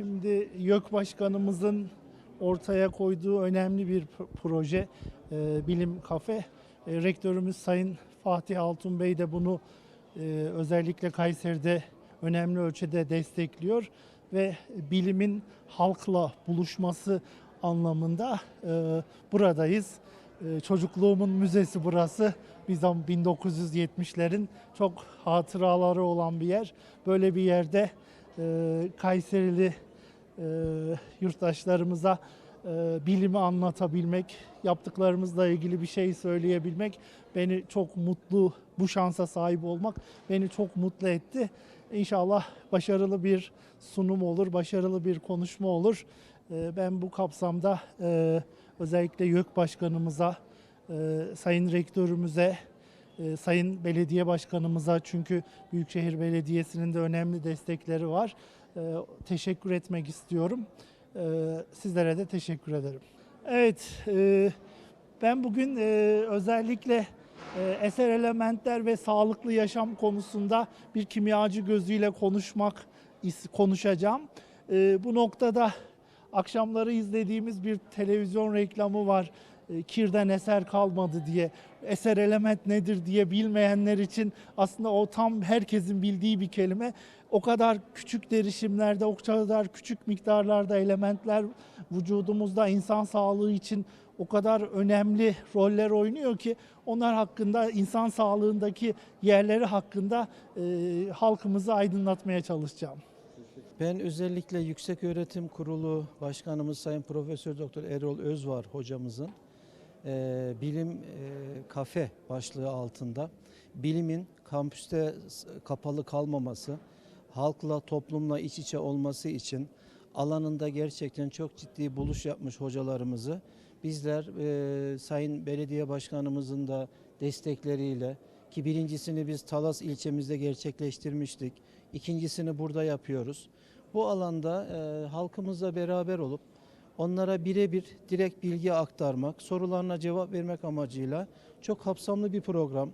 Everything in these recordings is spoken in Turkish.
Şimdi YÖK Başkanımızın ortaya koyduğu önemli bir proje e, Bilim Kafe. E, rektörümüz Sayın Fatih Altun Bey de bunu e, özellikle Kayseri'de önemli ölçüde destekliyor ve bilimin halkla buluşması anlamında buradayız. Çocukluğumun müzesi burası. Biz 1970'lerin çok hatıraları olan bir yer. Böyle bir yerde e, Kayserili e, yurttaşlarımıza e, bilimi anlatabilmek, yaptıklarımızla ilgili bir şey söyleyebilmek beni çok mutlu, bu şansa sahip olmak beni çok mutlu etti. İnşallah başarılı bir sunum olur, başarılı bir konuşma olur. E, ben bu kapsamda e, özellikle YÖK Başkanımıza, e, Sayın Rektörümüze, e, Sayın Belediye Başkanımıza çünkü Büyükşehir Belediyesi'nin de önemli destekleri var. E, teşekkür etmek istiyorum. E, sizlere de teşekkür ederim. Evet, e, ben bugün e, özellikle e, eser elementler ve sağlıklı yaşam konusunda bir kimyacı gözüyle konuşmak konuşacağım. Bu noktada akşamları izlediğimiz bir televizyon reklamı var. Kirden eser kalmadı diye. Eser element nedir diye bilmeyenler için aslında o tam herkesin bildiği bir kelime. O kadar küçük derişimlerde, o kadar küçük miktarlarda elementler vücudumuzda insan sağlığı için o kadar önemli roller oynuyor ki onlar hakkında insan sağlığındaki yerleri hakkında e, halkımızı aydınlatmaya çalışacağım. Ben özellikle Yüksek Öğretim Kurulu Başkanımız Sayın Profesör Doktor Erol Özvar hocamızın e, bilim e, kafe başlığı altında bilimin kampüste kapalı kalmaması, halkla toplumla iç içe olması için alanında gerçekten çok ciddi buluş yapmış hocalarımızı bizler e, Sayın Belediye Başkanımızın da destekleriyle ki birincisini biz Talas ilçemizde gerçekleştirmiştik. İkincisini burada yapıyoruz. Bu alanda e, halkımızla beraber olup onlara birebir direkt bilgi aktarmak, sorularına cevap vermek amacıyla çok kapsamlı bir program.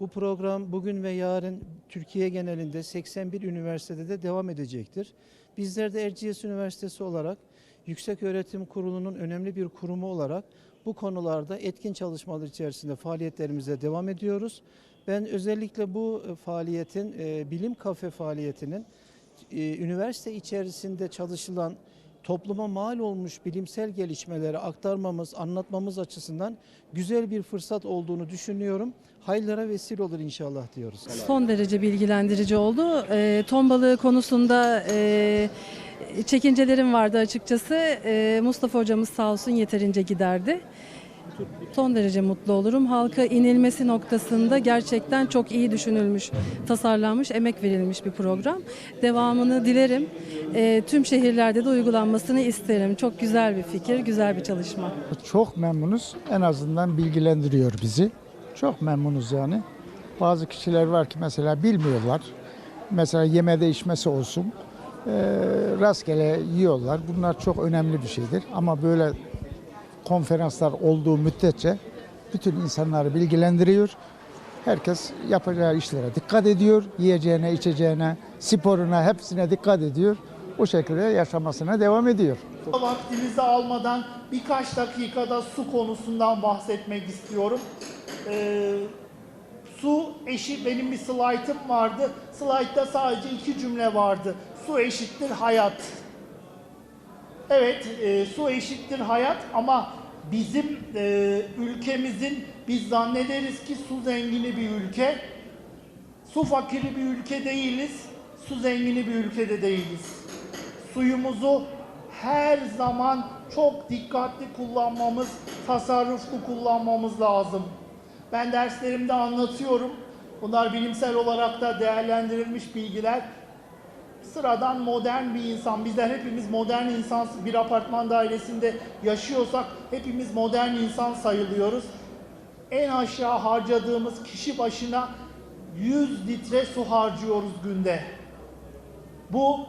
Bu program bugün ve yarın Türkiye genelinde 81 üniversitede de devam edecektir. Bizler de Erciyes Üniversitesi olarak Yüksek Öğretim Kurulu'nun önemli bir kurumu olarak bu konularda etkin çalışmalar içerisinde faaliyetlerimize devam ediyoruz. Ben özellikle bu e, faaliyetin, e, bilim kafe faaliyetinin e, üniversite içerisinde çalışılan topluma mal olmuş bilimsel gelişmeleri aktarmamız, anlatmamız açısından güzel bir fırsat olduğunu düşünüyorum. Hayırlara vesile olur inşallah diyoruz. Son derece bilgilendirici oldu. E, ton balığı konusunda e, çekincelerim vardı açıkçası. E, Mustafa hocamız sağ olsun yeterince giderdi. Son derece mutlu olurum. Halka inilmesi noktasında gerçekten çok iyi düşünülmüş, tasarlanmış, emek verilmiş bir program. Devamını dilerim. E, tüm şehirlerde de uygulanmasını isterim. Çok güzel bir fikir, güzel bir çalışma. Çok memnunuz. En azından bilgilendiriyor bizi. Çok memnunuz yani. Bazı kişiler var ki mesela bilmiyorlar. Mesela yemede içmesi olsun. eee, rastgele yiyorlar. Bunlar çok önemli bir şeydir. Ama böyle konferanslar olduğu müddetçe bütün insanları bilgilendiriyor. Herkes yapacağı işlere dikkat ediyor. Yiyeceğine, içeceğine, sporuna hepsine dikkat ediyor. Bu şekilde yaşamasına devam ediyor. Vaktinizi almadan birkaç dakikada su konusundan bahsetmek istiyorum. Ee, su eşit benim bir slaytım vardı. Slaytta sadece iki cümle vardı. Su eşittir hayat. Evet, e, su eşittir hayat ama bizim e, ülkemizin biz zannederiz ki su zengini bir ülke. Su fakiri bir ülke değiliz. Su zengini bir ülkede değiliz. Suyumuzu her zaman çok dikkatli kullanmamız, tasarruflu kullanmamız lazım. Ben derslerimde anlatıyorum. Bunlar bilimsel olarak da değerlendirilmiş bilgiler. Sıradan modern bir insan, bizler hepimiz modern insan, bir apartman dairesinde yaşıyorsak hepimiz modern insan sayılıyoruz. En aşağı harcadığımız kişi başına 100 litre su harcıyoruz günde. Bu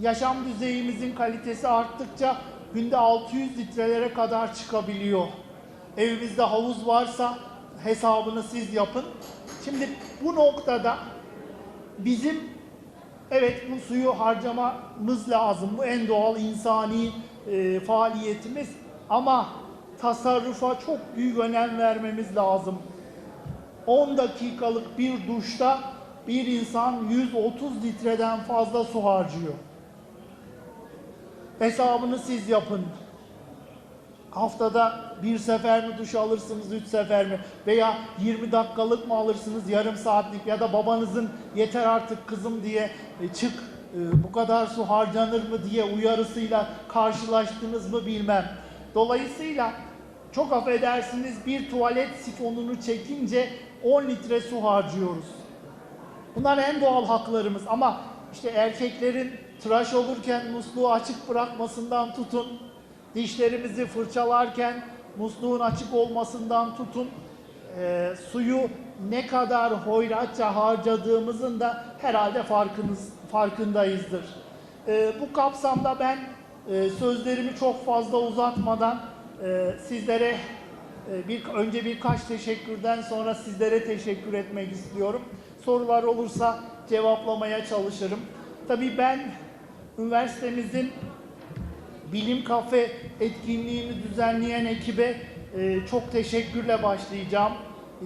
yaşam düzeyimizin kalitesi arttıkça günde 600 litrelere kadar çıkabiliyor. Evimizde havuz varsa hesabını siz yapın. Şimdi bu noktada bizim Evet bu suyu harcamamız lazım. Bu en doğal insani e, faaliyetimiz. Ama tasarrufa çok büyük önem vermemiz lazım. 10 dakikalık bir duşta bir insan 130 litreden fazla su harcıyor. Hesabını siz yapın. Haftada bir sefer mi duş alırsınız, üç sefer mi? Veya 20 dakikalık mı alırsınız, yarım saatlik ya da babanızın yeter artık kızım diye e, çık e, bu kadar su harcanır mı diye uyarısıyla karşılaştınız mı bilmem. Dolayısıyla çok affedersiniz bir tuvalet sifonunu çekince 10 litre su harcıyoruz. Bunlar en doğal haklarımız ama işte erkeklerin tıraş olurken musluğu açık bırakmasından tutun, dişlerimizi fırçalarken musluğun açık olmasından tutun, e, suyu ne kadar hoyratça harcadığımızın da herhalde farkınız, farkındayızdır. E, bu kapsamda ben e, sözlerimi çok fazla uzatmadan e, sizlere ee, Bir, önce birkaç teşekkürden sonra sizlere teşekkür etmek istiyorum. Sorular olursa cevaplamaya çalışırım. Tabii ben üniversitemizin Bilim Kafe etkinliğini düzenleyen ekibe e, çok teşekkürle başlayacağım.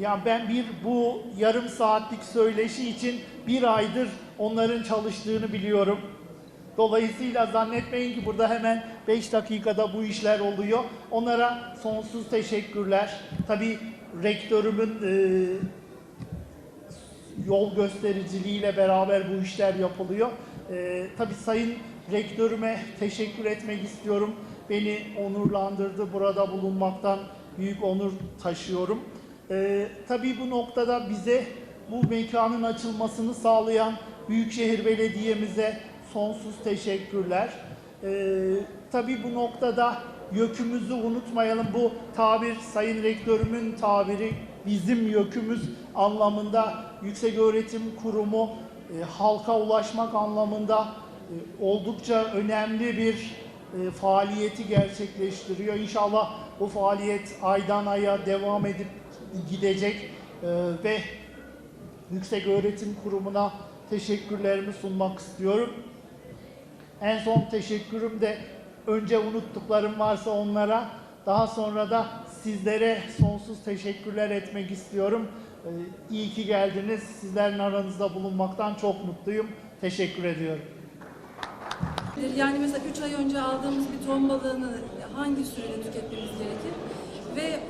Yani ben bir bu yarım saatlik söyleşi için bir aydır onların çalıştığını biliyorum. Dolayısıyla zannetmeyin ki burada hemen 5 dakikada bu işler oluyor. Onlara sonsuz teşekkürler. Tabii rektörümün e, yol göstericiliğiyle beraber bu işler yapılıyor. E, tabii Sayın Rektörüme teşekkür etmek istiyorum. Beni onurlandırdı. Burada bulunmaktan büyük onur taşıyorum. E, tabii bu noktada bize bu mekanın açılmasını sağlayan Büyükşehir Belediye'mize sonsuz teşekkürler. Ee, tabii bu noktada yökümüzü unutmayalım. Bu tabir Sayın Rektörümün tabiri bizim yökümüz anlamında Yüksek Öğretim Kurumu e, halka ulaşmak anlamında oldukça önemli bir e, faaliyeti gerçekleştiriyor. İnşallah bu faaliyet aydan aya devam edip gidecek e, ve Yüksek Öğretim Kurumu'na teşekkürlerimi sunmak istiyorum. En son teşekkürüm de önce unuttuklarım varsa onlara, daha sonra da sizlere sonsuz teşekkürler etmek istiyorum. Ee, iyi ki geldiniz. Sizlerin aranızda bulunmaktan çok mutluyum. Teşekkür ediyorum. Yani mesela 3 ay önce aldığımız bir ton balığını hangi sürede tüketmemiz gerekir? Ve e,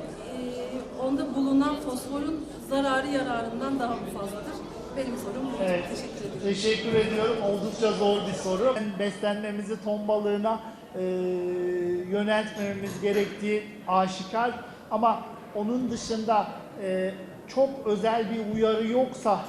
onda bulunan fosforun zararı yararından daha mı fazladır? Benim sorum bu. Evet. Teşekkür ederim. Teşekkür ediyorum. Oldukça zor bir soru. Beslenmemizi ton balığına e, yöneltmememiz gerektiği aşikar. Ama onun dışında e, çok özel bir uyarı yoksa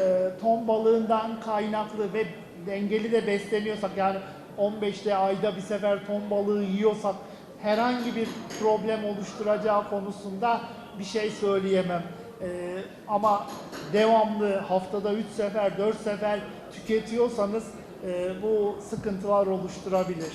e, ton balığından kaynaklı ve dengeli de besleniyorsak yani 15'te ayda bir sefer ton balığı yiyorsak herhangi bir problem oluşturacağı konusunda bir şey söyleyemem. Ee, ama devamlı haftada 3 sefer 4 sefer tüketiyorsanız e, bu sıkıntılar oluşturabilir.